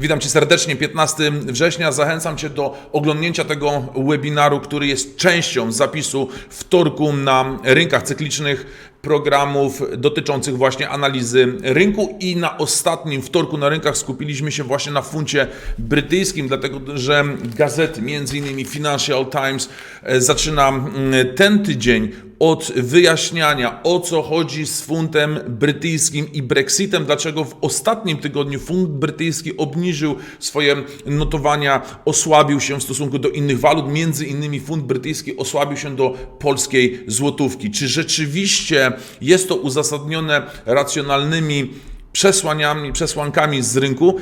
Witam Cię serdecznie 15 września. Zachęcam Cię do oglądnięcia tego webinaru, który jest częścią zapisu wtorku na rynkach cyklicznych programów dotyczących właśnie analizy rynku i na ostatnim wtorku na rynkach skupiliśmy się właśnie na funcie brytyjskim, dlatego że gazety, między innymi Financial Times, e, zaczyna mm, ten tydzień od wyjaśniania o co chodzi z funtem brytyjskim i Brexitem, dlaczego w ostatnim tygodniu funt brytyjski obniżył swoje notowania, osłabił się w stosunku do innych walut, między innymi funt brytyjski osłabił się do polskiej złotówki. Czy rzeczywiście jest to uzasadnione racjonalnymi przesłaniami, przesłankami z rynku?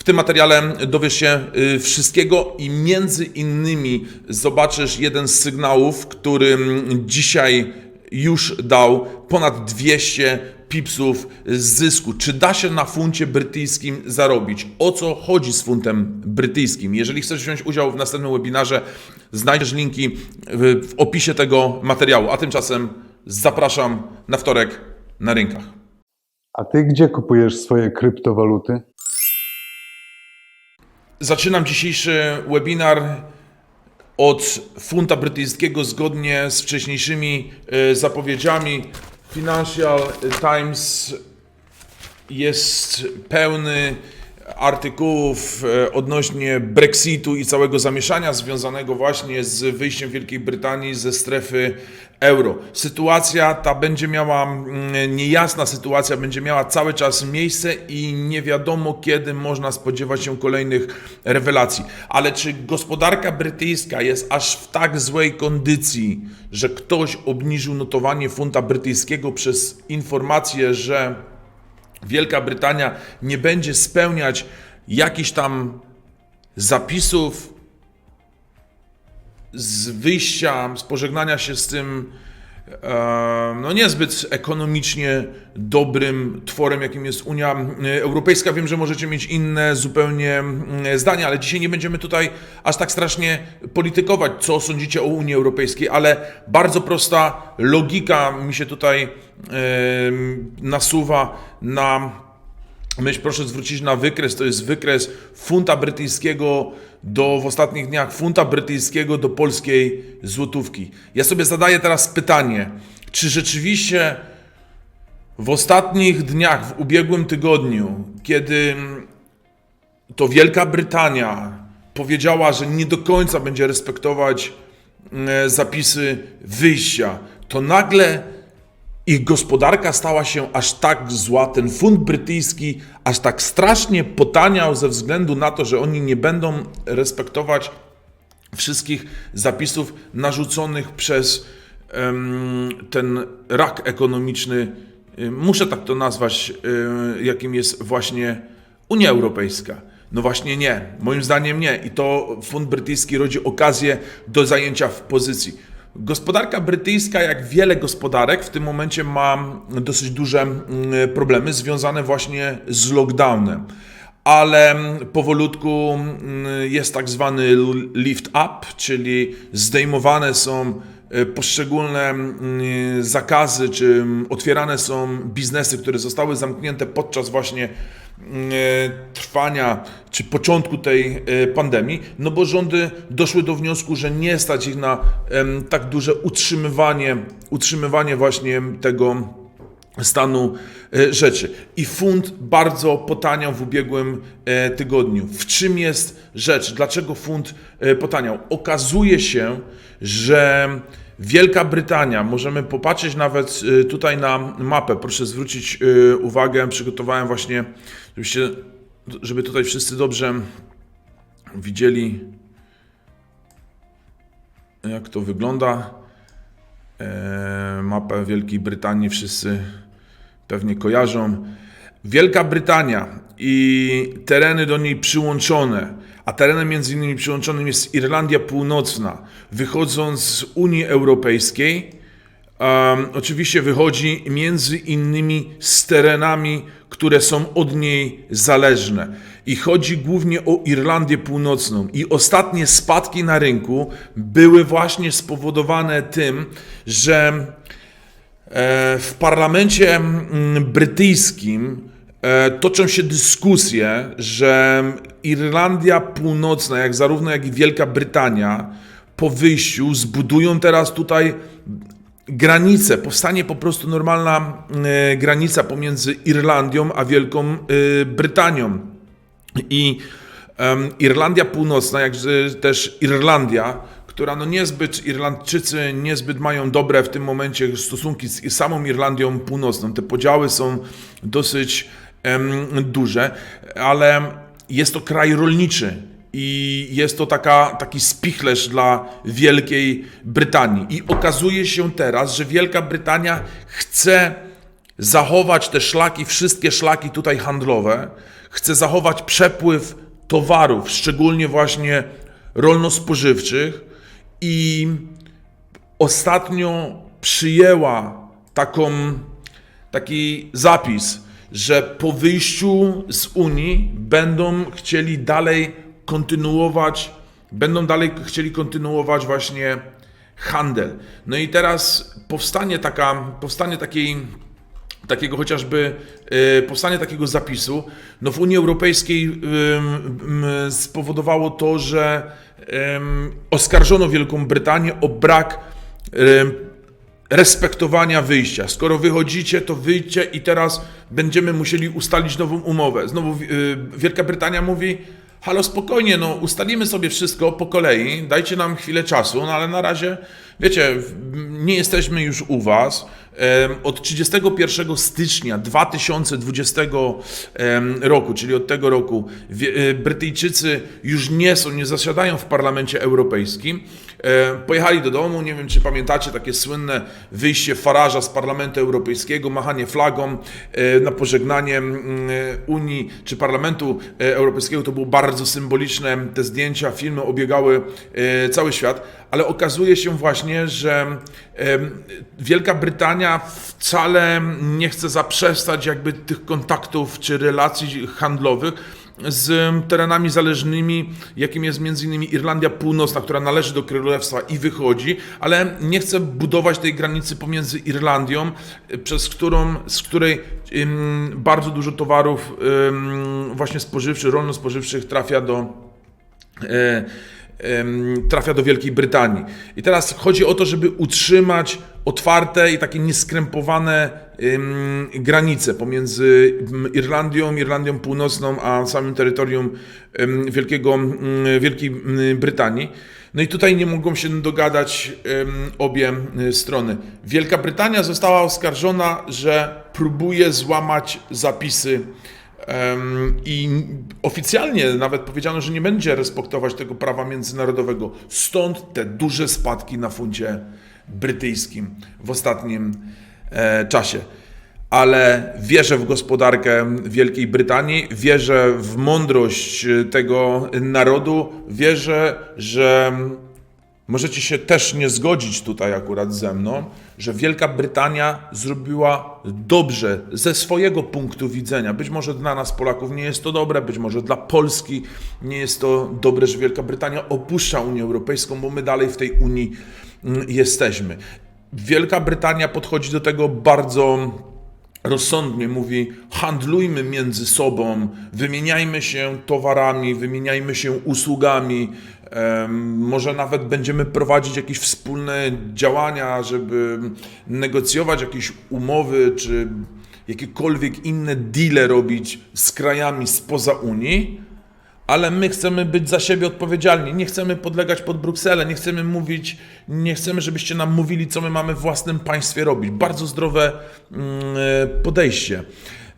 W tym materiale dowiesz się y, wszystkiego i między innymi zobaczysz jeden z sygnałów, który dzisiaj już dał ponad 200 pipsów zysku. Czy da się na funcie brytyjskim zarobić? O co chodzi z funtem brytyjskim? Jeżeli chcesz wziąć udział w następnym webinarze, znajdziesz linki w opisie tego materiału. A tymczasem zapraszam na wtorek na rynkach. A ty gdzie kupujesz swoje kryptowaluty? Zaczynam dzisiejszy webinar od funta brytyjskiego zgodnie z wcześniejszymi e, zapowiedziami. Financial Times jest pełny artykułów e, odnośnie Brexitu i całego zamieszania związanego właśnie z wyjściem Wielkiej Brytanii ze strefy euro. Sytuacja ta będzie miała, mm, niejasna sytuacja będzie miała cały czas miejsce i nie wiadomo kiedy można spodziewać się kolejnych rewelacji. Ale czy gospodarka brytyjska jest aż w tak złej kondycji, że ktoś obniżył notowanie funta brytyjskiego przez informację, że Wielka Brytania nie będzie spełniać jakichś tam zapisów z wyjścia, z pożegnania się z tym no niezbyt ekonomicznie dobrym tworem, jakim jest Unia Europejska. Wiem, że możecie mieć inne zupełnie zdania, ale dzisiaj nie będziemy tutaj aż tak strasznie politykować, co sądzicie o Unii Europejskiej, ale bardzo prosta logika mi się tutaj nasuwa na myśl. Proszę zwrócić na wykres, to jest wykres funta brytyjskiego do w ostatnich dniach funta brytyjskiego do polskiej złotówki. Ja sobie zadaję teraz pytanie, czy rzeczywiście w ostatnich dniach, w ubiegłym tygodniu, kiedy to Wielka Brytania powiedziała, że nie do końca będzie respektować e, zapisy wyjścia, to nagle ich gospodarka stała się aż tak zła, ten funt brytyjski aż tak strasznie potaniał ze względu na to, że oni nie będą respektować wszystkich zapisów narzuconych przez em, ten rak ekonomiczny, y, muszę tak to nazwać, y, jakim jest właśnie Unia Europejska. No właśnie nie, moim zdaniem nie. I to fund brytyjski rodzi okazję do zajęcia w pozycji. Gospodarka brytyjska, jak wiele gospodarek, w tym momencie ma dosyć duże mm, problemy związane właśnie z lockdownem. Ale powolutku mm, jest tak zwany lift up, czyli zdejmowane są poszczególne mm, zakazy, czy mm, otwierane są biznesy, które zostały zamknięte podczas właśnie mm, e, trwania czy początku tej pandemii, no bo rządy doszły do wniosku, że nie stać ich na tak duże utrzymywanie, utrzymywanie właśnie tego stanu e, rzeczy. I funt bardzo potaniał w ubiegłym e, tygodniu. W czym jest rzecz? Dlaczego funt e, potaniał? Okazuje się, że Wielka Brytania, możemy popatrzeć nawet tutaj na mapę, proszę zwrócić uwagę, przygotowałem właśnie, żebyście, żeby tutaj wszyscy dobrze widzieli, jak to wygląda. E, mapę Wielkiej Brytanii wszyscy pewnie kojarzą. Wielka Brytania i tereny do niej przyłączone, a terenem między innymi przyłączonym jest Irlandia Północna, wychodząc z Unii Europejskiej, um, oczywiście wychodzi między innymi z terenami, które są od niej zależne. I chodzi głównie o Irlandię Północną. I ostatnie spadki na rynku były właśnie spowodowane tym, że E, W parlamencie brytyjskim e, toczą się dyskusje, że Irlandia Północna, jak zarówno jak i Wielka Brytania po wyjściu zbudują teraz tutaj granicę, powstanie po prostu normalna e, granica pomiędzy Irlandią a Wielką Brytanią. I em, Irlandia Północna, jak e, też Irlandia, która no niezbyt, Irlandczycy niezbyt mają dobre w tym momencie stosunki z samą Irlandią Północną. Te podziały są dosyć em, duże, ale jest to kraj rolniczy. I jest to taka, taki spichlerz dla Wielkiej Brytanii. I okazuje się teraz, że Wielka Brytania chce zachować te szlaki, wszystkie szlaki tutaj handlowe, chce zachować przepływ towarów, szczególnie właśnie rolno-spożywczych i ostatnio przyjęła taką, taki zapis, że po wyjściu z Unii będą chcieli dalej kontynuować, będą dalej chcieli kontynuować właśnie handel. No i teraz powstanie taka, powstanie takiej takiego chociażby e, powstanie takiego zapisu, no w Unii Europejskiej spowodowało to, że oskarżono Wielką Brytanię o brak respektowania wyjścia. Skoro wychodzicie, to wyjdźcie i teraz będziemy musieli ustalić nową umowę. Znowu y, Wielka Brytania mówi, halo spokojnie, no ustalimy sobie wszystko po kolei, dajcie nam chwilę czasu, no ale na razie, wiecie, nie jesteśmy już u was. Od 31 stycznia 2020 em, roku, czyli od tego roku, y, Brytyjczycy już nie są, nie zasiadają w Parlamencie Europejskim. E, Pojechali do domu, nie wiem czy pamiętacie takie słynne wyjście Faraża z Parlamentu Europejskiego, machanie flagą e, na pożegnanie mm, e, Unii czy Parlamentu Europejskiego. To było bardzo symboliczne. Te zdjęcia, filmy obiegały cały świat, ale okazuje się właśnie, że Wielka Brytania wcale nie chce zaprzestać jakby tych kontaktów czy relacji handlowych z terenami zależnymi, jakim jest m.in. Irlandia Północna, która należy do Królestwa i wychodzi, ale nie chce budować tej granicy pomiędzy Irlandią, y, przez którą, z której bardzo dużo towarów właśnie spożywczych, rolno-spożywczych trafia do e, trafia do Wielkiej Brytanii. I teraz chodzi o to, żeby utrzymać otwarte i takie nieskrępowane granice pomiędzy Irlandią, Irlandią Północną, a samym terytorium Wielkiego, Wielkiej Brytanii. No i tutaj nie mogą się dogadać obie strony. Wielka Brytania została oskarżona, że próbuje złamać zapisy I oficjalnie nawet powiedziano, że nie będzie respektować tego prawa międzynarodowego. Stąd te duże spadki na funcie brytyjskim w ostatnim e, czasie. Ale wierzę w gospodarkę Wielkiej Brytanii, wierzę w mądrość tego narodu, wierzę, że Możecie się też nie zgodzić tutaj akurat ze mną, że Wielka Brytania zrobiła dobrze ze swojego punktu widzenia. Być może dla nas, Polaków, nie jest to dobre, być może dla Polski nie jest to dobre, że Wielka Brytania opuszcza Unię Europejską, bo my dalej w tej Unii mm, jesteśmy. Wielka Brytania podchodzi do tego bardzo rozsądnie mówi: handlujmy między sobą, wymieniajmy się towarami, wymieniajmy się usługami. Może nawet będziemy prowadzić jakieś wspólne działania, żeby negocjować jakieś umowy, czy jakiekolwiek inne deale robić z krajami spoza Unii ale my chcemy być za siebie odpowiedzialni. Nie chcemy podlegać pod Brukselę, nie chcemy mówić, nie chcemy, żebyście nam mówili, co my mamy w własnym państwie robić. Bardzo zdrowe mm, e, podejście.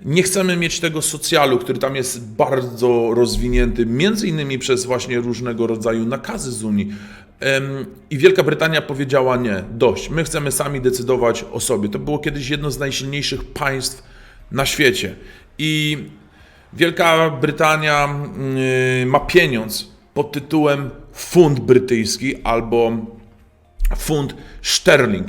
Nie chcemy mieć tego socjalu, który tam jest bardzo rozwinięty, między innymi przez właśnie różnego rodzaju nakazy z Unii. I Wielka Brytania powiedziała nie, dość. My chcemy sami decydować o sobie. To było kiedyś jedno z najsilniejszych państw na świecie. I Wielka Brytania y, ma pieniądz pod tytułem funt brytyjski albo funt sterling.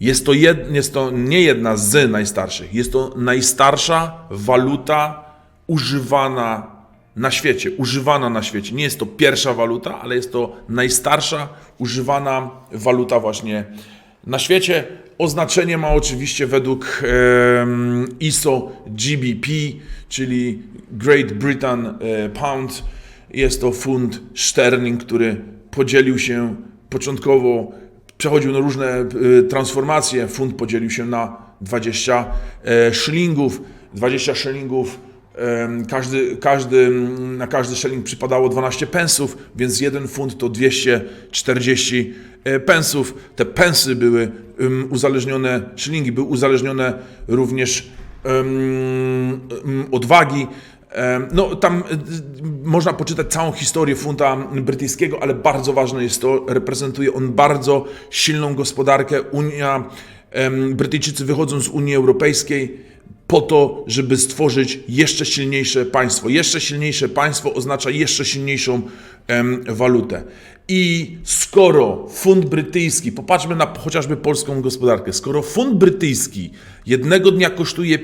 Jest to, jed, jest to nie jedna z najstarszych, jest to najstarsza waluta używana na świecie. Używana na świecie. Nie jest to pierwsza waluta, ale jest to najstarsza używana waluta właśnie na świecie. Oznaczenie ma oczywiście według ISO GBP, czyli Great Britain e, Pound. Jest to funt sterling, który podzielił się początkowo, przechodził na różne e, transformacje. Funt podzielił się na 20 e, szylingów. 20 szylingów Każdy, każdy, na każdy szelling przypadało 12 pensów, więc jeden funt to 240 e, pensów. Te pensy były uzależnione, szylingi były uzależnione również em, em, od wagi. Em, No, tam e, można poczytać całą historię funta brytyjskiego, ale bardzo ważne jest to, reprezentuje on bardzo silną gospodarkę. Unia, Brytyjczycy wychodzą z Unii Europejskiej, po to, żeby stworzyć jeszcze silniejsze państwo. Jeszcze silniejsze państwo oznacza jeszcze silniejszą walutę. I skoro fund brytyjski, popatrzmy na chociażby polską gospodarkę, skoro fund brytyjski jednego dnia kosztuje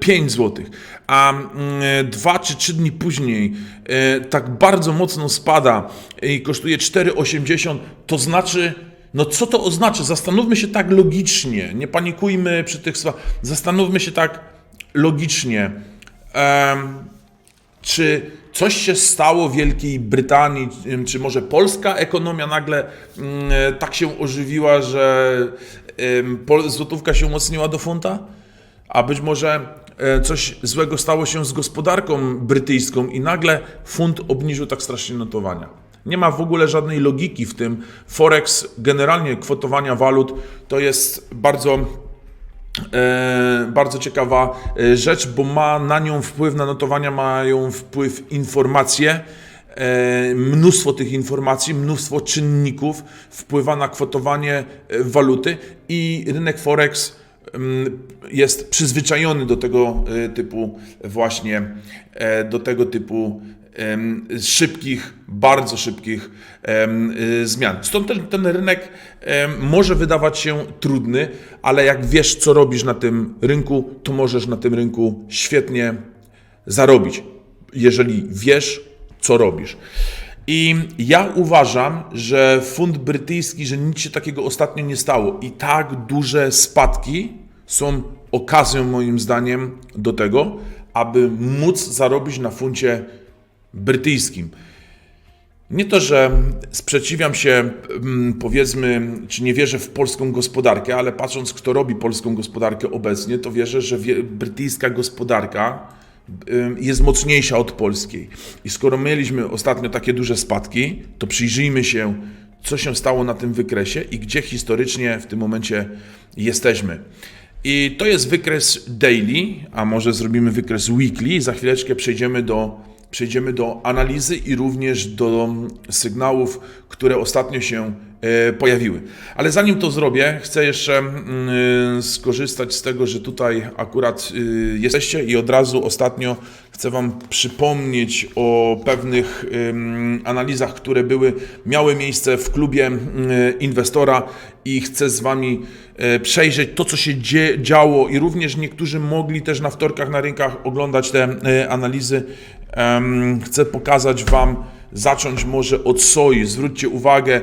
5 zł, a mm, dwa czy trzy dni później e, tak bardzo mocno spada i kosztuje 4,80, to znaczy, no co to oznacza? Zastanówmy się tak logicznie, nie panikujmy przy tych słowach, zastanówmy się tak logicznie. Czy coś się stało w Wielkiej Brytanii, czy może polska ekonomia nagle mm, tak się ożywiła, że złotówka się umocniła do funta? A być może e, coś złego stało się z gospodarką brytyjską i nagle funt obniżył tak strasznie notowania. Nie ma w ogóle żadnej logiki w tym. Forex, generalnie kwotowania walut, to jest bardzo E, bardzo ciekawa e, rzecz, bo ma na nią wpływ, na notowania mają wpływ informacje. Mnóstwo tych informacji, mnóstwo czynników wpływa na kwotowanie waluty i rynek Forex jest przyzwyczajony do tego e, typu właśnie, e, do tego typu szybkich, bardzo szybkich y, zmian. Stąd ten, ten rynek może wydawać się trudny, ale jak wiesz, co robisz na tym rynku, to możesz na tym rynku świetnie zarobić, jeżeli wiesz, co robisz. I ja uważam, że fund brytyjski, że nic się takiego ostatnio nie stało i tak duże spadki są okazją moim zdaniem do tego, aby móc zarobić na funcie brytyjskim. Nie to, że sprzeciwiam się, mm, powiedzmy, czy nie wierzę w polską gospodarkę, ale patrząc, kto robi polską gospodarkę obecnie, to wierzę, że brytyjska gospodarka jest mocniejsza od polskiej. I skoro mieliśmy ostatnio takie duże spadki, to przyjrzyjmy się, co się stało na tym wykresie i gdzie historycznie w tym momencie jesteśmy. I to jest wykres daily, a może zrobimy wykres weekly. Za chwileczkę przejdziemy do, przejdziemy do analizy i również do sygnałów, które ostatnio się pojawiły. Ale zanim to zrobię, chcę jeszcze mm, skorzystać z tego, że tutaj akurat y, jesteście i od razu ostatnio chcę Wam przypomnieć o pewnych analizach, które były, miały miejsce w klubie y, inwestora i chcę z Wami e, przejrzeć to, co się działo i również niektórzy mogli też na wtorkach na rynkach oglądać te e, analizy. Chcę pokazać Wam, zacząć może od soi. Zwróćcie uwagę,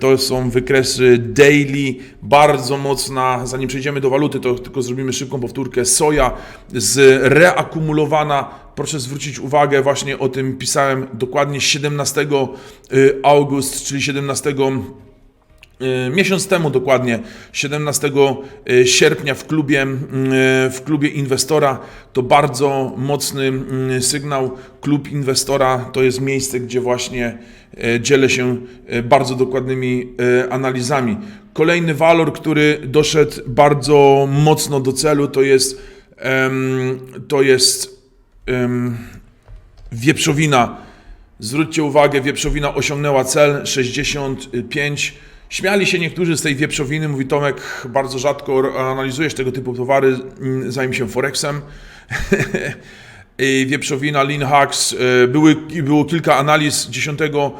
to są wykresy daily, bardzo mocna, zanim przejdziemy do waluty, to tylko zrobimy szybką powtórkę. Soja zreakumulowana, proszę zwrócić uwagę, właśnie o tym pisałem dokładnie 17 y, august, czyli 17 Y, Miesiąc temu dokładnie, 17 y, sierpnia w klubie, y, w klubie inwestora, to bardzo mocny y, sygnał. Klub inwestora to jest miejsce, gdzie właśnie y, dzielę się y, bardzo dokładnymi y, analizami. Kolejny walor, który doszedł bardzo mocno do celu, to jest, to jest wieprzowina. Zwróćcie uwagę, wieprzowina osiągnęła cel 65. Śmiali się niektórzy z tej wieprzowiny. Mówi Tomek, bardzo rzadko analizujesz tego typu towary, mm, zajmij się Forexem. Wieprzowina, Lean Hacks, y, były, było kilka analiz 10 o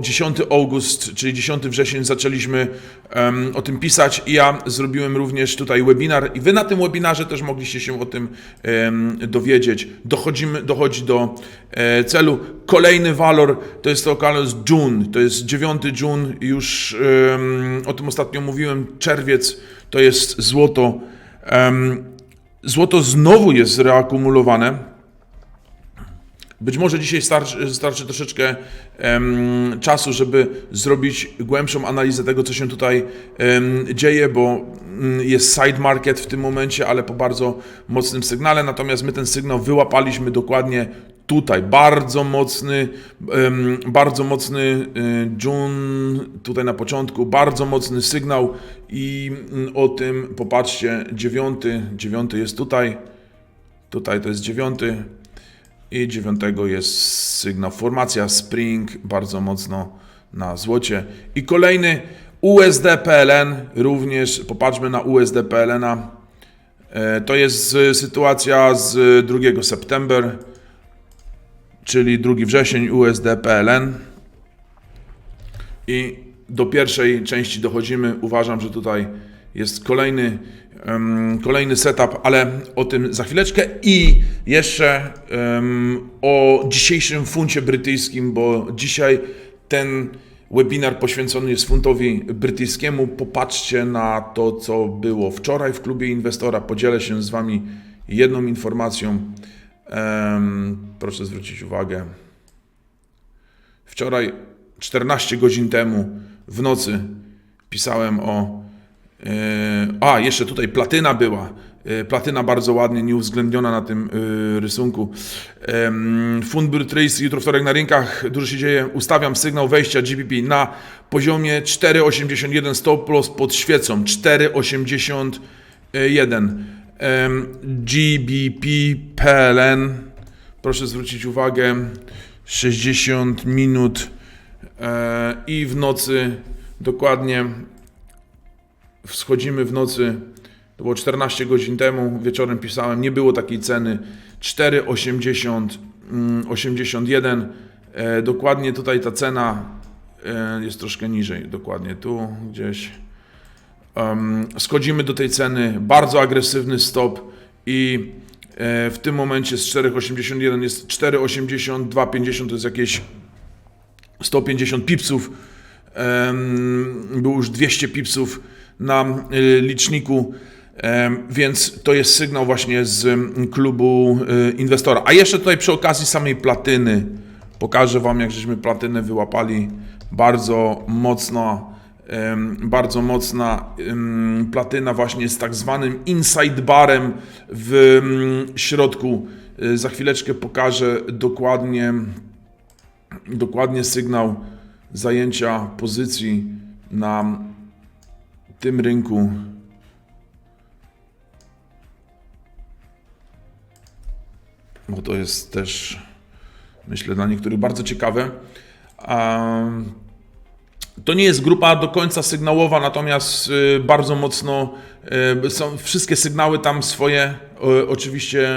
10 august, czyli 10 wrzesień zaczęliśmy em, o tym pisać i ja zrobiłem również tutaj webinar i wy na tym webinarze też mogliście się o tym em, dowiedzieć. Dochodzimy, dochodzi do e, celu. Kolejny walor to jest to z June, to jest 9 June, już em, o tym ostatnio mówiłem, czerwiec to jest złoto. Em, złoto znowu jest zreakumulowane. Być może dzisiaj starczy, starczy troszeczkę czasu, żeby zrobić głębszą analizę tego, co się tutaj dzieje, bo mm, jest side market w tym momencie, ale po bardzo mocnym sygnale. Natomiast my ten sygnał wyłapaliśmy dokładnie tutaj. Bardzo mocny, bardzo mocny y, June tutaj na początku, bardzo mocny sygnał i mm, o tym popatrzcie, dziewiąty, dziewiąty jest tutaj, tutaj to jest dziewiąty, i dziewiątego jest sygnał formacja Spring bardzo mocno na złocie. I kolejny USD PLN, również popatrzmy na USD PLN-a. E, To jest sytuacja z 2 september, czyli 2 wrzesień USD PLN. I do pierwszej części dochodzimy. Uważam, że tutaj jest kolejny, em, kolejny setup, ale o tym za chwileczkę. I jeszcze em, o dzisiejszym funcie brytyjskim, bo dzisiaj ten webinar poświęcony jest funtowi brytyjskiemu. Popatrzcie na to, co było wczoraj w klubie inwestora. Podzielę się z Wami jedną informacją. Em, proszę zwrócić uwagę. Wczoraj, 14 godzin temu, w nocy, pisałem o. e, a, jeszcze tutaj platyna była. E, platyna bardzo ładnie, nieuwzględniona na tym e, rysunku. Em, Fund brytyjski jutro wtorek na rynkach, dużo się dzieje. Ustawiam sygnał wejścia GBP na poziomie 4,81 stop loss pod świecą. 4,81. Em, GBP PLN. Proszę zwrócić uwagę. 60 minut i w nocy dokładnie wschodzimy w nocy. To było 14 godzin temu, wieczorem pisałem, nie było takiej ceny. 4,80 mm, 81. E, dokładnie tutaj ta cena e, jest troszkę niżej, dokładnie tu gdzieś. Schodzimy do tej ceny, bardzo agresywny stop i e, w tym momencie z 4,81 jest 4,82,50 to jest jakieś 150 pipsów. Było już 200 pipsów na y, liczniku, więc to jest sygnał właśnie z klubu y, inwestora. A jeszcze tutaj przy okazji samej platyny pokażę Wam, jak żeśmy platynę wyłapali bardzo mocno. em, Bardzo mocna platyna właśnie z tak zwanym inside barem w środku. Y, Za chwileczkę pokażę dokładnie dokładnie sygnał zajęcia pozycji na tym rynku. Bo to jest też, myślę, dla niektórych bardzo ciekawe. To nie jest grupa do końca sygnałowa, natomiast y, bardzo mocno y, są wszystkie sygnały tam swoje oczywiście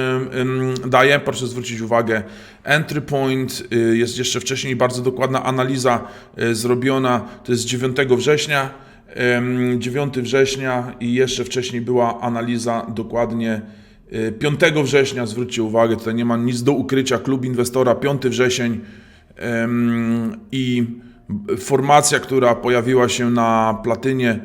daje. Proszę zwrócić uwagę. Entry point y, jest jeszcze wcześniej bardzo dokładna analiza zrobiona. To jest 9 września. Ym, 9 września i jeszcze wcześniej była analiza dokładnie y, 5 września. Zwróćcie uwagę, tutaj nie ma nic do ukrycia. Klub inwestora 5 wrzesień i formacja, która pojawiła się na platynie,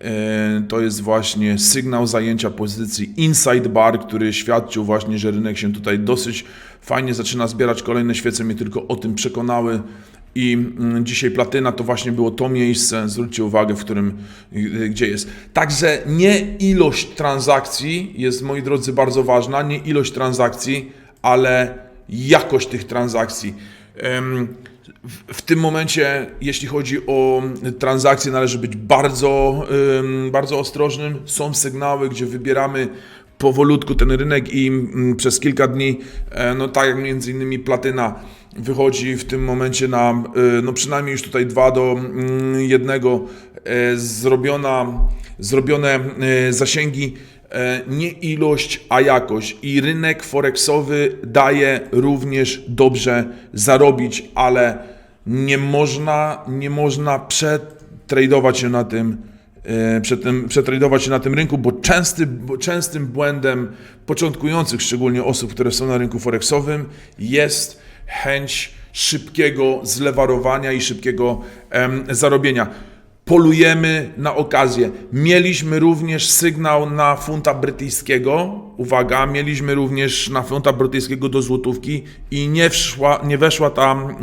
e, to jest właśnie sygnał zajęcia pozycji inside bar, który świadczył właśnie, że rynek się tutaj dosyć fajnie zaczyna zbierać. Kolejne świece mnie tylko o tym przekonały. I mm, dzisiaj platyna to właśnie było to miejsce, zwróćcie uwagę, w którym, y, gdzie jest. Także nie ilość transakcji jest, moi drodzy, bardzo ważna, nie ilość transakcji, ale jakość tych transakcji. W, tym momencie, jeśli chodzi o transakcje, należy być bardzo, bardzo ostrożnym. Są sygnały, gdzie wybieramy powolutku ten rynek i mm, przez kilka dni, e, no tak jak między innymi platyna wychodzi w tym momencie na, y, no przynajmniej już tutaj 2 do 1 zrobiona, zrobione e, zasięgi e, nie ilość, a jakość. I rynek forexowy daje również dobrze zarobić, ale Nie można, nie można przetradować się na e, tym, przetradować się na tym rynku, bo, częsty, częstym błędem początkujących, szczególnie osób, które są na rynku forexowym, jest chęć szybkiego zlewarowania i szybkiego em, zarobienia polujemy na okazję. Mieliśmy również sygnał na funta brytyjskiego. Uwaga, mieliśmy również na funta brytyjskiego do złotówki i nie, wszła, nie weszła tam,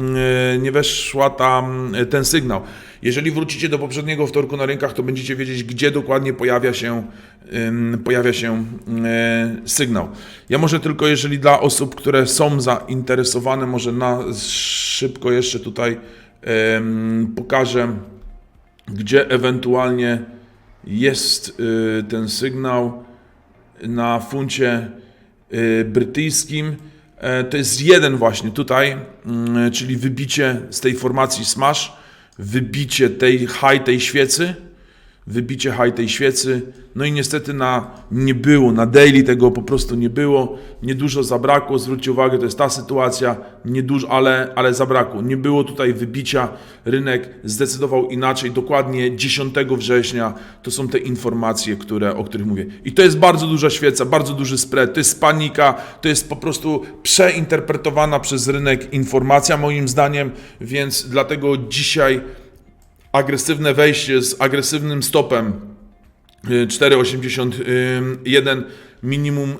e, nie weszła tam e, ten sygnał. Jeżeli wrócicie do poprzedniego wtorku na rynkach, to będziecie wiedzieć, gdzie dokładnie pojawia się, pojawia się e, sygnał. Ja może tylko, jeżeli dla osób, które są zainteresowane, może na szybko jeszcze tutaj pokażę gdzie ewentualnie jest y, ten sygnał na funcie y, brytyjskim. E, To jest jeden właśnie tutaj, mm, czyli wybicie z tej formacji smash, wybicie tej high tej świecy, wybicie high tej świecy. No i niestety na nie było, na daily tego po prostu nie było. Niedużo zabrakło, zwróćcie uwagę, to jest ta sytuacja, niedużo, ale, ale zabrakło. Nie było tutaj wybicia, rynek zdecydował inaczej. Dokładnie 10 września to są te informacje, które, o których mówię. I to jest bardzo duża świeca, bardzo duży spread, to jest panika, to jest po prostu przeinterpretowana przez rynek informacja moim zdaniem, więc dlatego dzisiaj agresywne wejście z agresywnym stopem y, 4,81 minimum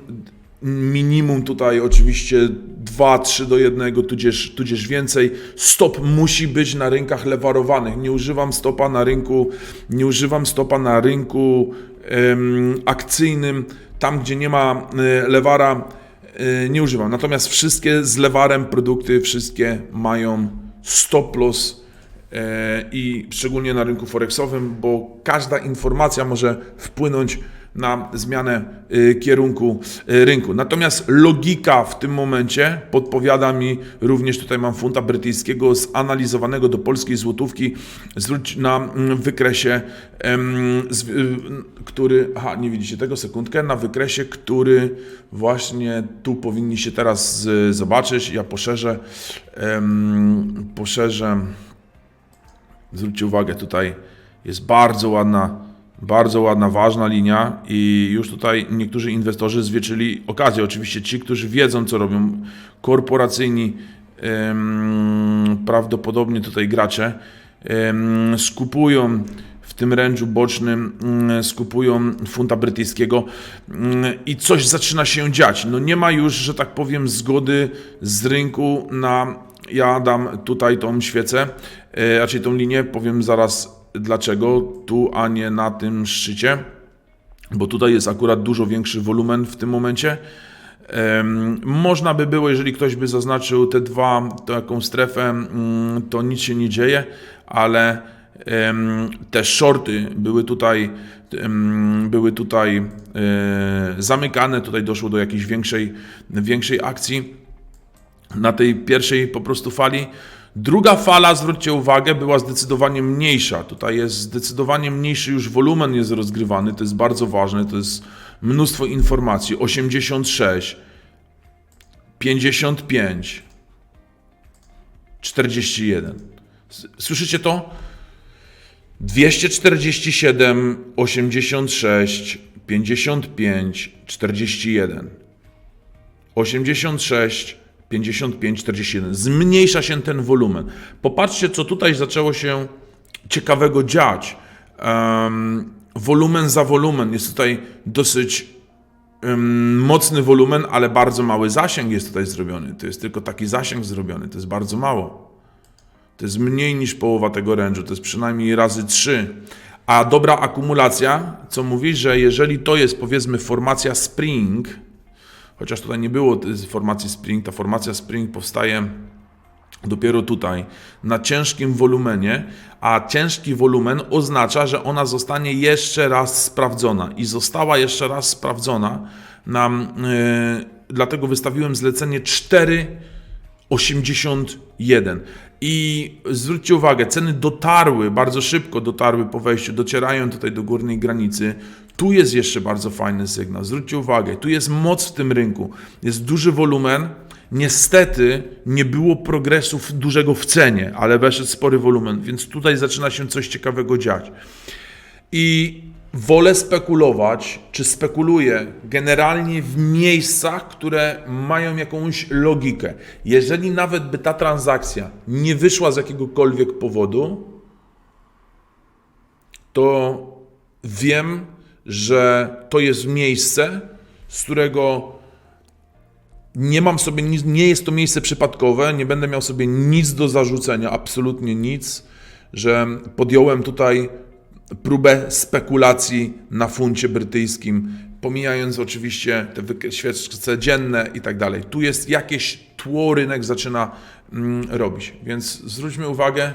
minimum tutaj oczywiście 2-3 do 1 tudzież, tudzież więcej. Stop musi być na rynkach lewarowanych. Nie używam stopa na rynku nie używam stopa na rynku akcyjnym. Tam gdzie nie ma y, lewara y, nie używam. Natomiast wszystkie z lewarem produkty wszystkie mają stop loss i szczególnie na rynku forexowym, bo każda informacja może wpłynąć na zmianę e, kierunku e, rynku. Natomiast logika w tym momencie podpowiada mi, również tutaj mam funta brytyjskiego zanalizowanego do polskiej złotówki, na mm, wykresie, y, który, aha, nie widzicie tego, sekundkę, na wykresie, który właśnie tu powinniście teraz zobaczyć. Ja poszerzę, poszerzę Zwróćcie uwagę, tutaj jest bardzo ładna, bardzo ładna, ważna linia i już tutaj niektórzy inwestorzy zwieczyli okazję. Oczywiście ci, którzy wiedzą, co robią, korporacyjni, em, prawdopodobnie tutaj gracze, em, skupują w tym ręczu bocznym, mm, skupują funta brytyjskiego mm, i coś zaczyna się dziać. No nie ma już, że tak powiem, zgody z rynku na ja dam tutaj tą świecę, raczej tą linię, powiem zaraz dlaczego tu, a nie na tym szczycie, bo tutaj jest akurat dużo większy wolumen w tym momencie. Można by było, jeżeli ktoś by zaznaczył te dwa, taką strefę, mm, to nic się nie dzieje, ale te shorty były tutaj, były tutaj e, zamykane, tutaj doszło do jakiejś większej, większej akcji na tej pierwszej po prostu fali. Druga fala, zwróćcie uwagę, była zdecydowanie mniejsza. Tutaj jest zdecydowanie mniejszy już wolumen jest rozgrywany, to jest bardzo ważne, to jest mnóstwo informacji. 86, 55, 41. S- Słyszycie to? 247, 86, 55, 41. 86, 55, 41. Zmniejsza się ten wolumen. Popatrzcie, co tutaj zaczęło się ciekawego dziać. Em, wolumen za wolumen. Jest tutaj dosyć em, mocny wolumen, ale bardzo mały zasięg jest tutaj zrobiony. To jest tylko taki zasięg zrobiony. To jest bardzo mało. To jest mniej niż połowa tego range'u, to jest przynajmniej razy 3. A dobra akumulacja, co mówi, że jeżeli to jest powiedzmy formacja spring, chociaż tutaj nie było formacji spring, ta formacja spring powstaje dopiero tutaj, na ciężkim wolumenie, a ciężki wolumen oznacza, że ona zostanie jeszcze raz sprawdzona i została jeszcze raz sprawdzona. Na, yy, dlatego wystawiłem zlecenie 4 81. I zwróćcie uwagę, ceny dotarły bardzo szybko, dotarły po wejściu, docierają tutaj do górnej granicy. Tu jest jeszcze bardzo fajny sygnał. Zwróćcie uwagę, tu jest moc w tym rynku. Jest duży wolumen. Niestety nie było progresów dużego w cenie, ale weszedł spory wolumen, więc tutaj zaczyna się coś ciekawego dziać. I wolę spekulować, czy spekuluję generalnie w miejscach, które mają jakąś logikę. Jeżeli nawet by ta transakcja nie wyszła z jakiegokolwiek powodu, to wiem, że to jest miejsce, z którego nie mam sobie nic, nie jest to miejsce przypadkowe, nie będę miał sobie nic do zarzucenia, absolutnie nic, że podjąłem tutaj próbę spekulacji na funcie brytyjskim, pomijając oczywiście te świadczce dzienne i tak dalej. Tu jest jakieś tło rynek zaczyna mm, robić, więc zwróćmy uwagę,